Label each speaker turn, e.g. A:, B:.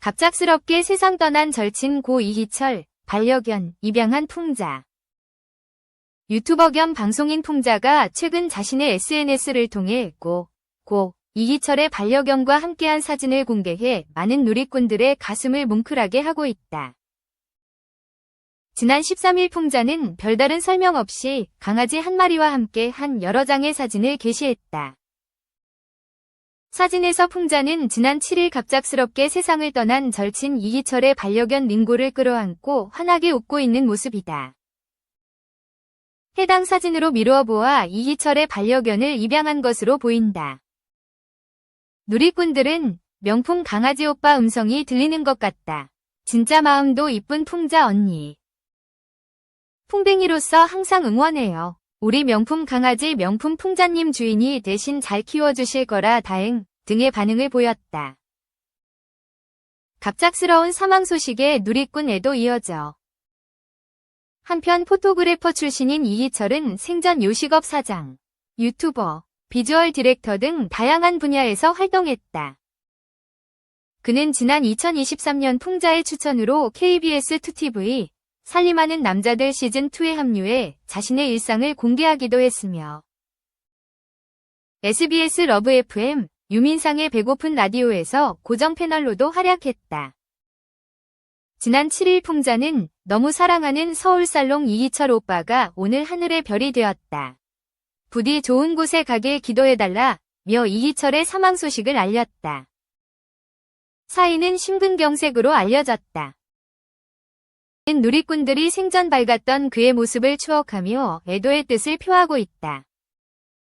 A: 갑작스럽게 세상 떠난 절친 고 이희철, 반려견, 입양한 풍자. 유튜버 겸 방송인 풍자가 최근 자신의 SNS를 통해 고, 고, 이희철의 반려견과 함께한 사진을 공개해 많은 누리꾼들의 가슴을 뭉클하게 하고 있다. 지난 13일 풍자는 별다른 설명 없이 강아지 한 마리와 함께 한 여러 장의 사진을 게시했다. 사진에서 풍자는 지난 7일 갑작스럽게 세상을 떠난 절친 이희철의 반려견 링고를 끌어안고 환하게 웃고 있는 모습이다. 해당 사진으로 미루어 보아 이희철의 반려견을 입양한 것으로 보인다. 누리꾼들은 명품 강아지 오빠 음성이 들리는 것 같다. 진짜 마음도 이쁜 풍자 언니. 풍뎅이로서 항상 응원해요. 우리 명품 강아지 명품 풍자님 주인이 대신 잘 키워주실 거라 다행 등의 반응을 보였다. 갑작스러운 사망 소식에 누리꾼 애도 이어져. 한편 포토그래퍼 출신인 이희철은 생전 요식업 사장, 유튜버, 비주얼 디렉터 등 다양한 분야에서 활동했다. 그는 지난 2023년 풍자의 추천으로 KBS2TV 살림하는 남자들 시즌2에 합류해 자신의 일상을 공개하기도 했으며 SBS 러브 FM 유민상의 배고픈 라디오에서 고정 패널로도 활약했다. 지난 7일 풍자는 너무 사랑하는 서울살롱 이희철 오빠가 오늘 하늘의 별이 되었다. 부디 좋은 곳에 가게 기도해달라 며 이희철의 사망 소식을 알렸다. 사인은 심근경색으로 알려졌다. 누리꾼들이 생전 밝았던 그의 모습을 추억하며 애도의 뜻을 표하고 있다.